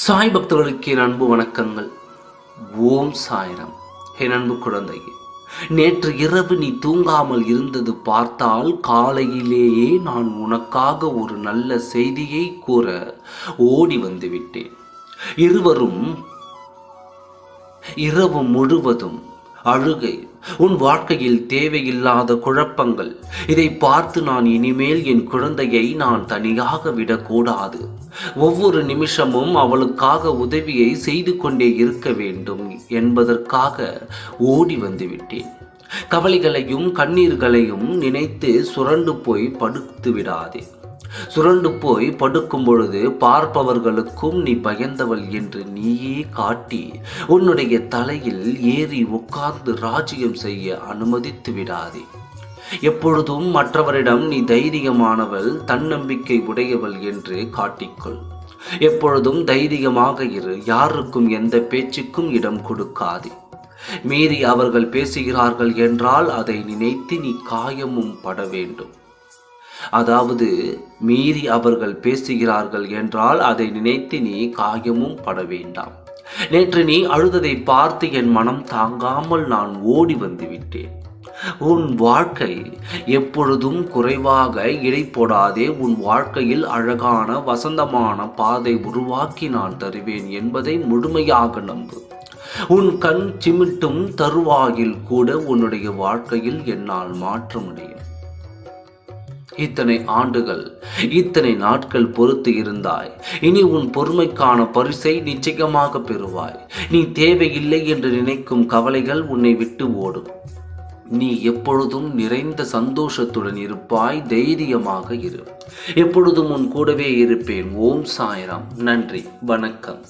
சாய் பக்தர்களுக்கு என் அன்பு வணக்கங்கள். ஓம் சாய்ரம். என் அன்பு குழந்தையே நேற்று இரவு நீ தூங்காமல் இருந்தது பார்த்தால் காலையிலேயே நான் உனக்காக ஒரு நல்ல செய்தியை கூற ஓடி வந்து விட்டேன் இருவரும் இரவு முழுவதும் அழுகை. உன் வாழ்க்கையில் தேவையில்லாத குழப்பங்கள். இதை பார்த்து நான் இனிமேல் என் குழந்தையை நான் தனியாக விடக்கூடாது. ஒவ்வொரு நிமிஷமும் அவளுக்காக உதவியை செய்து கொண்டே இருக்க வேண்டும் என்பதற்காக ஓடி வந்துவிட்டேன். கவலைகளையும் கண்ணீர்களையும் நினைத்து சுரண்டு போய் படுத்து விடாதே. சுரண்டு போய் படுக்கும் பொழுது பார்ப்பவர்களுக்கும் நீ பயந்தவள் என்று நீயே காட்டி உன்னுடைய தலையில் ஏறி உட்கார்ந்து ராஜ்யம் செய்ய அனுமதித்து விடாதே. எப்பொழுதும் மற்றவரிடம் நீ தைரியமானவள் தன்னம்பிக்கை உடையவள் என்று காட்டிக்கொள். எப்பொழுதும் தைரியமாக இரு யாருக்கும் எந்த பேச்சுக்கும் இடம் கொடுக்காதே. மீறி அவர்கள் பேசுகிறார்கள் என்றால் அதை நினைத்து நீ காயமும் பட வேண்டும். அதாவது மீறி அவர்கள் பேசுகிறார்கள் என்றால் அதை நினைத்து நீ காயமும் பட வேண்டாம். நேற்று நீ அழுததை பார்த்து என் மனம் தாங்காமல் நான் ஓடி வந்து விட்டேன். உன் வாழ்க்கை எப்பொழுதும் குறைவாக இடை போடாதே உன் வாழ்க்கையில் அழகான வசந்தமான பாதை உருவாக்கி நான் தருவேன் என்பதை முழுமையாக நம்பு. உன் கண் சிமிட்டும் தருவாயில் கூட உன்னுடைய வாழ்க்கையில் என்னால் மாற்ற முடியும் இத்தனை ஆண்டுகள் இத்தனை நாட்கள் பொறுத்து இருந்தாய். இனி உன் பொறுமைக்கான பரிசை நிச்சயமாக பெறுவாய். நீ தேவையில்லை என்று நினைக்கும் கவலைகள் உன்னை விட்டு ஓடும். நீ எப்பொழுதும் நிறைந்த சந்தோஷத்துடன் இருப்பாய் தைரியமாக இரு. எப்பொழுதும் உன் கூடவே இருப்பேன். ஓம் சாய்ராம். நன்றி. வணக்கம்.